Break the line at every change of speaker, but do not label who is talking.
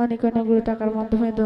অনেক অনেকগুলো টাকার মাধ্যমে